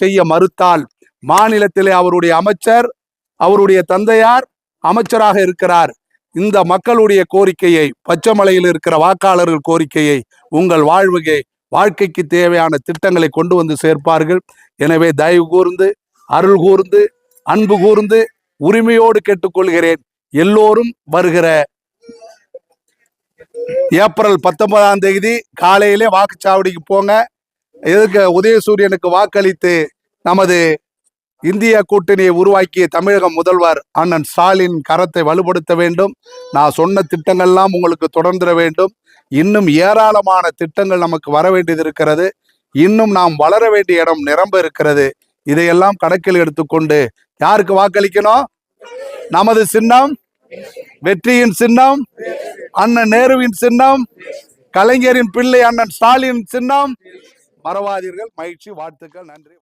செய்ய மறுத்தால் மாநிலத்திலே அவருடைய அமைச்சர் அவருடைய தந்தையார் அமைச்சராக இருக்கிறார். இந்த மக்களுடைய கோரிக்கையை பச்சைமலையில் இருக்கிற வாக்காளர்கள் கோரிக்கையை உங்கள் வாழ்வுகை வாழ்க்கைக்கு தேவையான திட்டங்களை கொண்டு வந்து சேர்ப்பார்கள். எனவே தயவு கூர்ந்து அருள் கூர்ந்து அன்பு கூர்ந்து உரிமையோடு கேட்டுக்கொள்கிறேன். எல்லோரும் வருகிற ஏப்ரல் பத்தொன்பதாம் தேதி காலையிலே வாக்குச்சாவடிக்கு போங்க. எதுக்கு உதயசூரியனுக்கு வாக்களித்து நமது இந்திய கூட்டணியை உருவாக்கிய தமிழக முதல்வர் அண்ணன் ஸ்டாலின் கரத்தை வலுப்படுத்த வேண்டும். நான் சொன்ன திட்டங்கள்லாம் உங்களுக்கு தொடர்ந்துட வேண்டும். இன்னும் ஏராளமான திட்டங்கள் நமக்கு வர வேண்டியது இருக்கிறது. இன்னும் நாம் வளர வேண்டிய இடம் நிரம்ப இருக்கிறது. இதையெல்லாம் கணக்கில் எடுத்துக்கொண்டு யாருக்கு வாக்களிக்கணும்? நமது சின்னம் வெற்றியின் சின்னம் அண்ணன் நேருவின் சின்னம் கலைஞரின் பிள்ளை அண்ணன் ஸ்டாலின் சின்னம் மறவாதீர்கள். மகிழ்ச்சி வாழ்த்துக்கள். நன்றி.